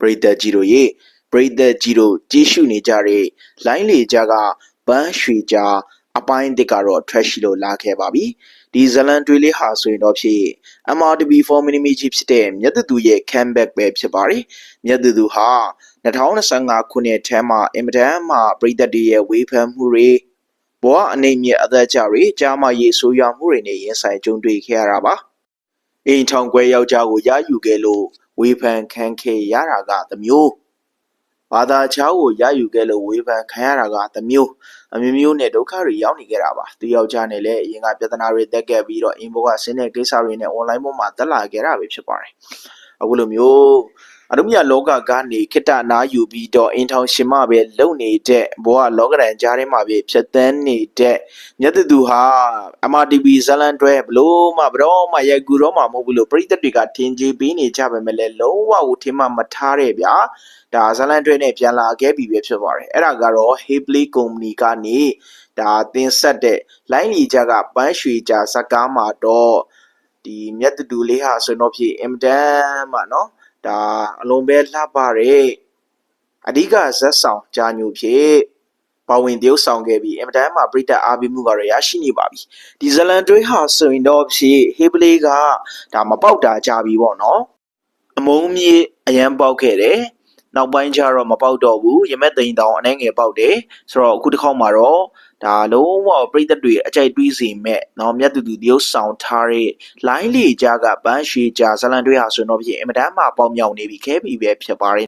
ပရိသတ်ကြီးတို့ရေပရိသတ်ကြီးတို့ကြည့်ရှုနေကြတဲ့လိုင်းလေကြကပန်းရွှေကြားအပိုင်းတစ်ကတော့ထွက်ရှိလို့လာခဲ့ပါပြီဒီဇလန်တွေလေးဟာဆိုရင်တော့ဖြစ် MRTV 4 mini ကြီးဖြစ်တဲ့မြတ်သူရဲ့ comeback ပဲဖြစ်ပါတယ်မြတ်သူဟာ2025ခုနှစ်ထဲမှာအင်မတန်မှပရိသတ်တွေရဲ့ဝေဖန်မှုတွေဘဝအနေမြင့်အသက်ကြတွေကြားမရေးဆိုးရွားမှုတွေနဲ့ရင်ဆိုင်ကြုံတွေ့ခဲ့ရတာပါအိမ်ထောင်ခွဲယောက်ျားကိုရယူခဲ့လို့ ဝေဖန်ခံခဲ့ရတာကသမျိုးဘာသာချောင်းကိုရယူခဲ့လို့ဝေဖန်ခံရတာကသမျိုးအမျိုးမျိုးနဲ့ဒုက္ခတွေရောက်နေခဲ့တာပါသူယောက်ျားနဲ့လည်းအရင်ကပြဿနာတွေတက်ခဲ့ပြီးတော့အင်ဘောကဆင်းတဲ့ကိစ္စတွေနဲ့ online ပေါ်မှာတက်လာခဲ့တာပဲဖြစ်ပါတယ်အခုလိုမျိုး အနုမြလောကကနေခိတနာယူပြီးတော့အင်ထောင်ရှင်မပဲလုံနေတဲ့ဘဝလောကရန်ကြားထဲမှာပဲဖြတ်သန်းနေတဲ့မြတ်တူဟာ MRTB ဇလန်တွဲဘလို့မှဘရောမှရကူတော့မှမဟုတ်ဘူးလို့ပရိသတ်တွေကထင်ကြီးပေးနေကြပါမယ်လေလုံးဝကိုထင်မှမထားတဲ့ဗျာဒါဇလန်တွဲနဲ့ပြန်လာခဲ့ပြီပဲဖြစ်ပါတယ်အဲ့ဒါကတော့ Hapley Company ကနေဒါတင်ဆက်တဲ့လိုင်းလီကြကပန်းရွှေကြစကားမှာတော့ဒီမြတ်တူလေးဟာဆိုတော့ဖြစ်အင်တန်မှနော် ဒါအလုံးပဲလှပတဲ့အဓိကဇက်ဆောင်ဂျာညိုဖြစ်ပါဝင်တရုပ်ဆောင်ခဲ့ပြီးအင်မတန်မှပြိတက်အားပေးမှုကတော့ရရှိနေပါပြီဒီဇလန်တွဲဟာဆိုရင်တော့ဖြစ်ဟေးပလေးကဒါမပေါက်တာကြပြီပေါ့နော်အမုံမြေအရန်ပေါက်ခဲ့တယ် နောက်ပိုင်းကျတော့မပေါက်တော့ဘူးရမက်သိန်းတောင်အနှဲငယ်ပေါက်တယ်ဆိုတော့အခုတစ်ခေါက်မှာတော့ဒါလုံးဝပြိသက်တွေအကြိုက်တွေးစီမဲ့နော်မြတ်သူသူတရုပ်ဆောင်ထားတဲ့လိုင်းလေကြားကဘန်းရှေကြားဇလန်တွေဟာဆိုတော့ဖြစ်အင်မတန်မှပေါက်မြောက်နေပြီခဲပြီပဲဖြစ်ပါတယ်